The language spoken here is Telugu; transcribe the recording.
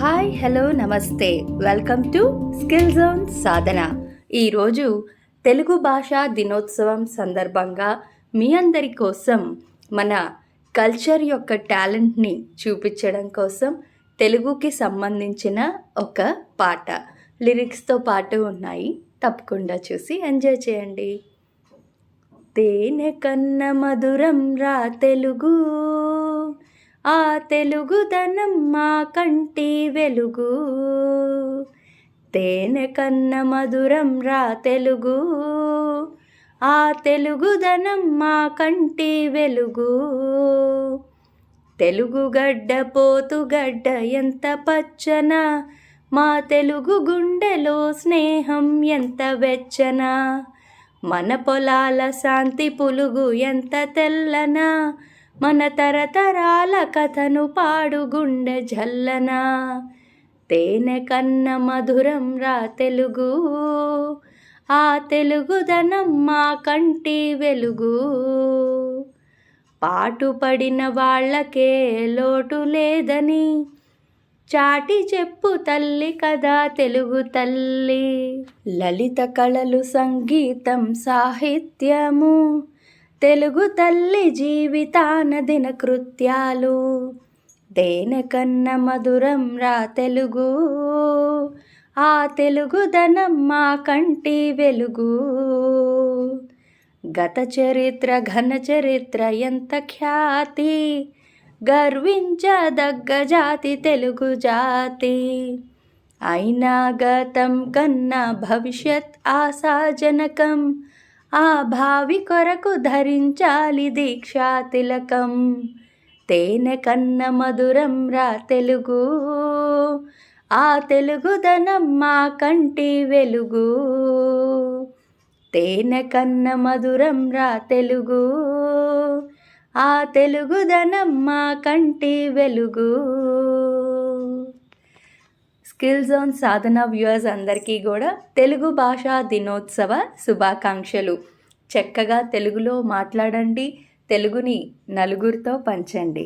హాయ్ హలో నమస్తే. Welcome to skill zone Sadhana. ఈరోజు తెలుగు భాషా దినోత్సవం సందర్భంగా మీ అందరి కోసం మన కల్చర్ యొక్క టాలెంట్ని చూపించడం కోసం తెలుగుకి సంబంధించిన ఒక పాట. లిరిక్స్తో పాటు ఉన్నాయి. తప్పకుండా చూసి ఎంజాయ్ చేయండి. తేనె కన్న మధురం రా తెలుగు. ఆ తెలుగుదనం మా కంటి వెలుగు. తేనె కన్న మధురం రా తెలుగు. ఆ తెలుగుదనం మా కంటి వెలుగు. తెలుగు గడ్డ పోతుగడ్డ ఎంత పచ్చన. మా తెలుగు గుండెలో స్నేహం ఎంత వెచ్చన. మన పొలాల శాంతి పులుగు ఎంత తెల్లనా. మన తరతరాల కథను పాడుగుండె జల్లన. తేనె కన్న మధురం రా తెలుగు. ఆ తెలుగుదనం మా కంటి వెలుగు. పాటుపడిన వాళ్ళకే లోటు లేదని. చాటి చెప్పు తల్లి కదా తెలుగు తల్లి. లలిత కళలు సంగీతం సాహిత్యము. తెలుగు తల్లి జీవితాన దిన కృత్యాలు. దేని కన్న మధురం రా తెలుగు. ఆ తెలుగుదనం మా కంటి వెలుగు. గత చరిత్ర ఘన చరిత్ర ఎంత ఖ్యాతి. గర్వించదగ్గ జాతి తెలుగు జాతి. అయినా గతం కన్నా భవిష్యత్ ఆశాజనకం. ఆ భావి కొరకు ధరించాలి దీక్షా తిలకం. తేనె కన్న మధురం రా తెలుగు. ఆ తెలుగుదనం మా కంటి వెలుగు. తేనె కన్న మధురం రా తెలుగు. ఆ తెలుగుదనం మా కంటి వెలుగు. స్కిల్ జోన్ సాధన వ్యూయర్స్ అందరికీ కూడా తెలుగు భాషా దినోత్సవ శుభాకాంక్షలు. చక్కగా తెలుగులో మాట్లాడండి తెలుగుని నలుగురితో పంచండి.